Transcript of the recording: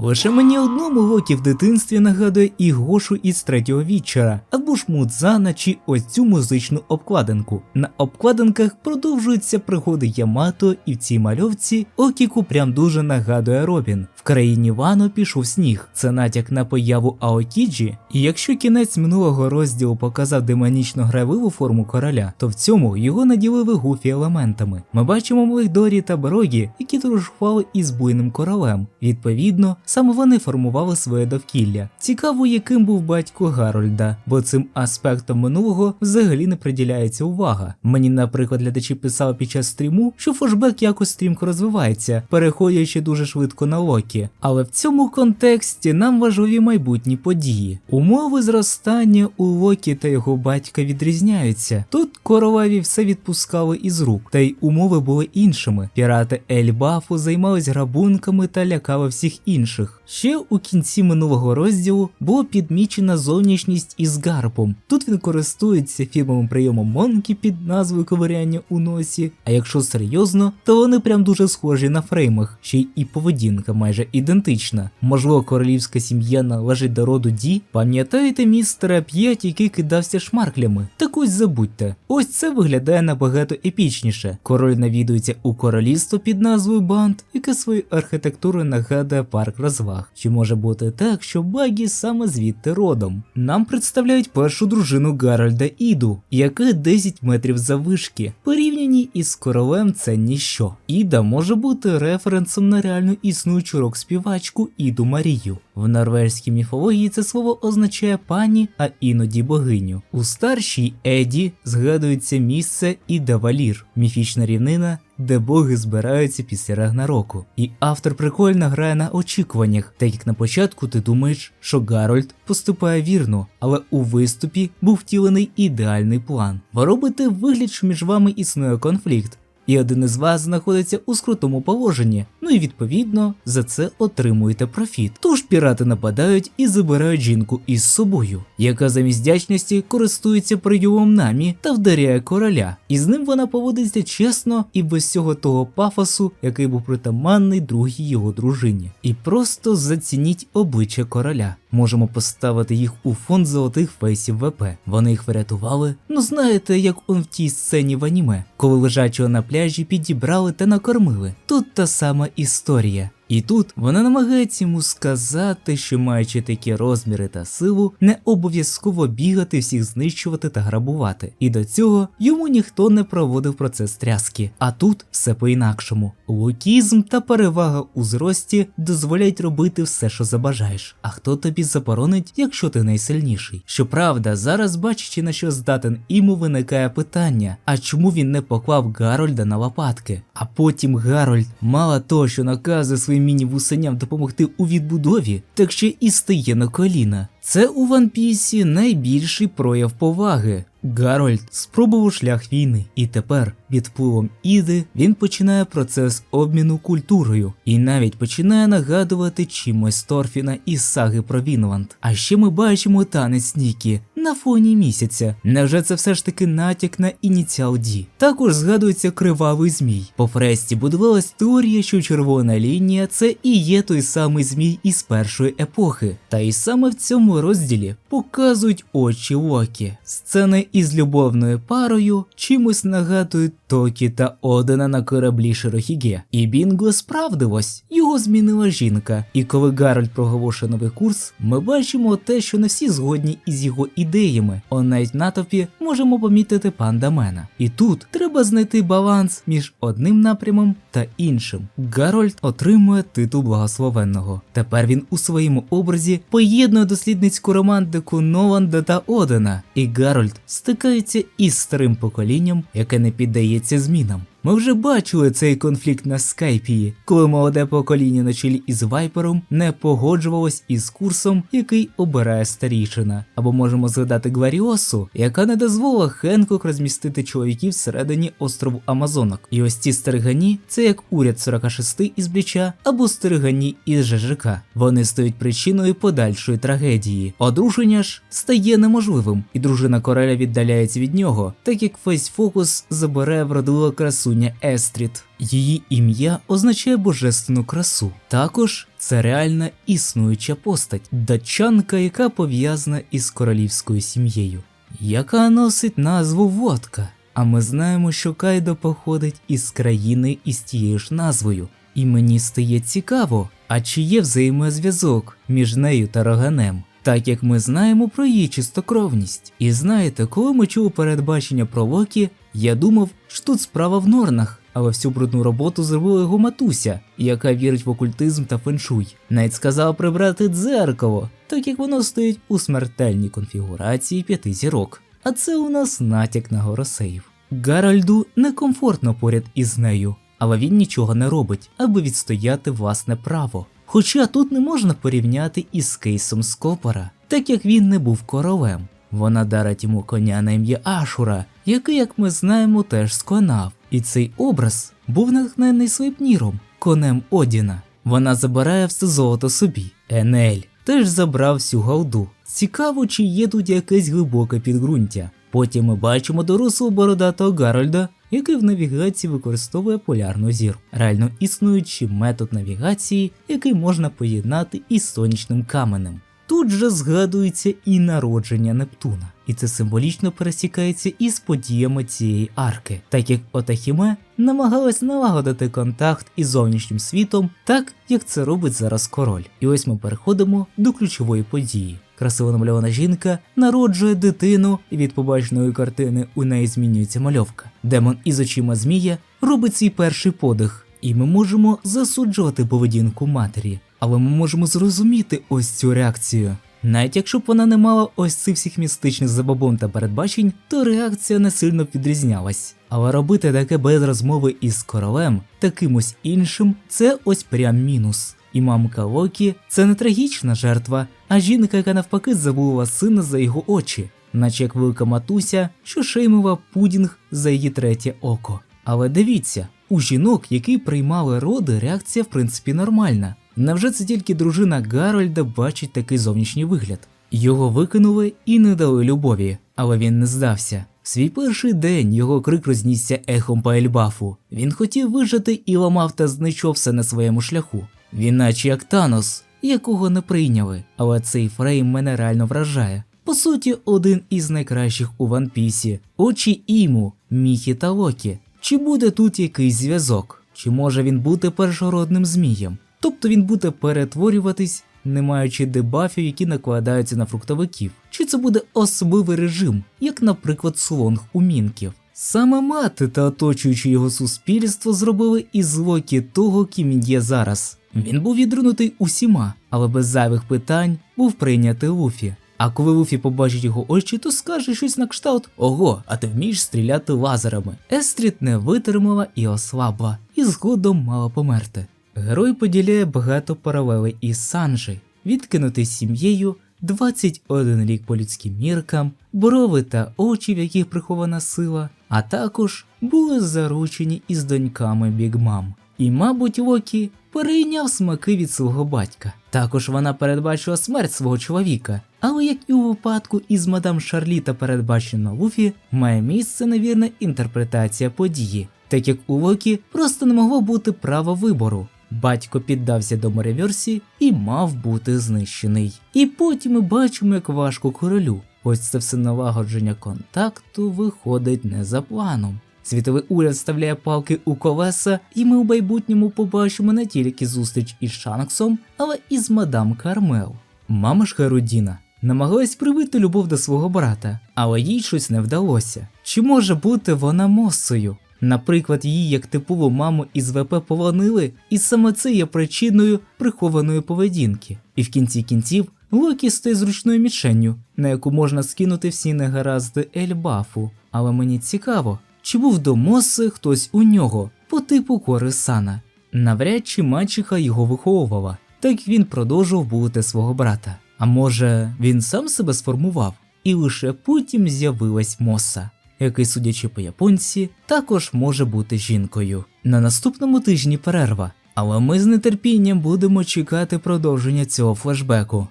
Лише мені одному Локі в дитинстві нагадує і Гошу із третього вічера, або ж Мудзана чи ось цю музичну обкладинку. На обкладинках продовжуються пригоди Ямато, і в цій мальовці Окіку прям дуже нагадує Робін. В країні Вано пішов сніг. Це натяк на появу Аокіджі. І якщо кінець минулого розділу показав демонічно гравиву форму короля, то в цьому його наділили гуфі елементами. Ми бачимо малих Дорі та Брогі, які дружували із буйним королем. Відповідно, саме вони формували своє довкілля. Цікаво, яким був батько Гарольда, бо цим аспектом минулого взагалі не приділяється увага. Мені, наприклад, глядачі писали під час стріму, що флешбек якось стрімко розвивається, переходячи дуже швидко на Локі. Але в цьому контексті нам важливі майбутні події. Умови зростання у Локі та його батька відрізняються. Тут королеві все відпускали із рук, та й умови були іншими. Пірати Ельбафу займались грабунками та лякали всіх інших. Ще у кінці минулого розділу було підмічена зовнішність із гарпом. Тут він користується фірмовим прийомом Монкі під назвою ковиряння у носі. А якщо серйозно, то вони прям дуже схожі на фреймах, ще й і поведінка майже ідентична. Можливо, королівська сім'я належить до роду Ді. Пам'ятаєте містера 5, який кидався шмарклями? Так ось забудьте. Ось це виглядає набагато епічніше. Король навідується у королівство під назвою Банд, яке своєю архітектурою нагадує парк розваг. Чи може бути так, що Багі саме звідти родом? Нам представляють першу дружину Гарольда Іду, яка 10 метрів завишки. Порівняні із королем це ніщо. Іда може бути референсом на реально існуючу рок-співачку Іду Марію. В норвезькій міфології це слово означає пані, а іноді богиню. У старшій Еді згадується місце Іда Валір, міфічна рівнина, де боги збираються після Рагнароку. І автор прикольно грає на очікуваннях, так як на початку ти думаєш, що Гарольд поступає вірно, але у виступі був втілений ідеальний план. Ви робите вигляд, що між вами існує конфлікт. І один із вас знаходиться у скрутому положенні, ну і відповідно за це отримуєте профіт. Тож пірати нападають і забирають жінку із собою, яка замість вдячності користується прийомом намі та вдаряє короля. І з ним вона поводиться чесно і без всього того пафосу, який був притаманний другій його дружині. І просто зацініть обличчя короля. Можемо поставити їх у фонд золотих фейсів ВП. Вони їх врятували. Ну знаєте, як он в тій сцені в аніме, коли лежачого на пляжі підібрали та накормили. Тут та сама історія. І тут вона намагається йому сказати, що маючи такі розміри та силу, не обов'язково бігати, всіх знищувати та грабувати. І до цього йому ніхто не проводив процес тряски. А тут все по-інакшому. Лукізм та перевага у зрості дозволяють робити все, що забажаєш. А хто тобі заборонить, якщо ти найсильніший? Щоправда, зараз, бачачи на що здатен іму, виникає питання: а чому він не поклав Гарольда на лопатки? А потім Гарольд, мало того, що наказує своїм міні-вусеням допомогти у відбудові, так ще і стає на коліна. Це у Ван Пісі найбільший прояв поваги. Гарольд спробував шлях війни, і тепер під впливом Іди він починає процес обміну культурою і навіть починає нагадувати чимось Торфіна із саги про Вінланд. А ще ми бачимо танець Нікі на фоні місяця. Невже це все ж таки натяк на ініціал Ді? Також згадується кривавий змій. По фресті будувалась теорія, що червона лінія це і є той самий змій із першої епохи. Та й саме в цьому розділі показують очі Локі. Сцени із любовною парою чимось нагадують Токі та Одена на кораблі Широхіге. І Бінго справдилось, його змінила жінка. І коли Гарольд проголошує новий курс, ми бачимо те, що не всі згодні із його ідеями. Он навіть натовпі можемо помітити панда Мена. І тут треба знайти баланс між одним напрямом та іншим. Гарольд отримує титул благословенного. Тепер він у своєму образі поєднує дослідницьку романтику Ноланда та Одена, і Гарольд стикається із старим поколінням, яке не піддається змінам. Ми вже бачили цей конфлікт на скайпії, коли молоде покоління на чолі із вайпером не погоджувалось із курсом, який обирає старішина. Або можемо згадати Гваріосу, яка не дозволила Хенкок розмістити чоловіків всередині острову Амазонок. І ось ці стергані це як уряд 46 із Бліча або стергані із ЖЖК. Вони стають причиною подальшої трагедії. Одруження ж стає неможливим, і дружина короля віддаляється від нього, так як фейс-фокус забере вродливу красуня Естріт. Її ім'я означає божественну красу. Також це реальна існуюча постать, датчанка, яка пов'язана із королівською сім'єю, яка носить назву Водка. А ми знаємо, що Кайдо походить із країни із тією ж назвою. І мені стає цікаво, а чи є взаємозв'язок між нею та Роганем, так як ми знаємо про її чистокровність. І знаєте, коли ми чули передбачення про Локі, я думав, що тут справа в Норнах, але всю брудну роботу зробила його матуся, яка вірить в окультизм та феншуй. Навіть сказала прибрати дзеркало, так як воно стоїть у смертельній конфігурації п'яти зірок. А це у нас натяк на Горосеїв. Гаральду некомфортно поряд із нею, але він нічого не робить, аби відстояти власне право. Хоча тут не можна порівняти із кейсом Скопора, так як він не був королем. Вона дарить йому коня на ім'я Ашура, який, як ми знаємо, теж сконав. І цей образ був натхнений Слепніром, конем Одіна. Вона забирає все золото собі. Енель теж забрав всю галду. Цікаво, чи є тут якесь глибоке підґрунтя. Потім ми бачимо дорослого бородатого Гарольда, який в навігації використовує полярну зірку, реально існуючий метод навігації, який можна поєднати із сонячним каменем. Тут же згадується і народження Нептуна, і це символічно пересікається із подіями цієї арки, так як Отахіме намагалась налагодити контакт із зовнішнім світом, так як це робить зараз король. І ось ми переходимо до ключової події. Красиво намальована жінка народжує дитину, і від побаченої картини у неї змінюється мальовка. Демон із очима змія робить свій перший подих, і ми можемо засуджувати поведінку матері, але ми можемо зрозуміти ось цю реакцію. Навіть якщо б вона не мала ось цих всіх містичних забобон та передбачень, то реакція не сильно відрізнялась. Але робити таке без розмови із королем та кимось іншим це ось прям мінус. І мамка Локі це не трагічна жертва, а жінка, яка навпаки забула сина за його очі, наче як велика матуся, що шеймила пудінг за її третє око. Але дивіться, у жінок, які приймали роди, реакція в принципі нормальна. Невже це тільки дружина Гарольда бачить такий зовнішній вигляд? Його викинули і не дали любові, але він не здався. Свій перший день його крик рознісся ехом по Ельбафу. Він хотів вижити і ламав та знищував все на своєму шляху. Він наче як Танос, якого не прийняли, але цей фрейм мене реально вражає. По суті, один із найкращих у Ван Пісі, очі Іму, Міхі та Локі. Чи буде тут якийсь зв'язок? Чи може він бути першородним змієм? Тобто він буде перетворюватись, не маючи дебафів, які накладаються на фруктовиків. Чи це буде особливий режим, як, наприклад, слонг у мінків? Саме мати та оточуючи його суспільство зробили із Локі того, ким він є зараз. Він був відринутий усіма, але без зайвих питань був прийнятий Луфі. А коли Луфі побачить його очі, то скаже щось на кшталт Ого, а ти вмієш стріляти лазерами. Естріт не витримала і ослабла, і згодом мала померти. Герой поділяє багато паралелей із Санджі, відкинутий сім'єю, 21 рік по людським міркам, брови та очі, в яких прихована сила, а також були заручені із доньками Бігмам. І, мабуть, Локі перейняв смаки від свого батька. Також вона передбачила смерть свого чоловіка. Але як і у випадку із мадам Шарлі та передбачено Луфі, має місце невірна інтерпретація події, так як у Локі просто не могло бути права вибору. Батько піддався до мореверсії і мав бути знищений. І потім ми бачимо, як важко королю. Ось це все налагодження контакту виходить не за планом. Світовий уряд вставляє палки у колеса, і ми у майбутньому побачимо не тільки зустріч із Шанксом, але і з мадам Кармел. Мама ж Харудіна намагалась привити любов до свого брата, але їй щось не вдалося. Чи може бути вона мосою? Наприклад, її як типову маму із ВП полонили, і саме це є причиною прихованої поведінки. І в кінці кінців Локі стає зручною мішенню, на яку можна скинути всі негаразди Ельбафу. Але мені цікаво, чи був до Моси хтось у нього по типу Корисана. Навряд чи мачіха його виховувала, так він продовжував бути свого брата. А може, він сам себе сформував, і лише потім з'явилась Моса, який, судячи по японці, також може бути жінкою. На наступному тижні перерва, але ми з нетерпінням будемо чекати продовження цього флешбеку.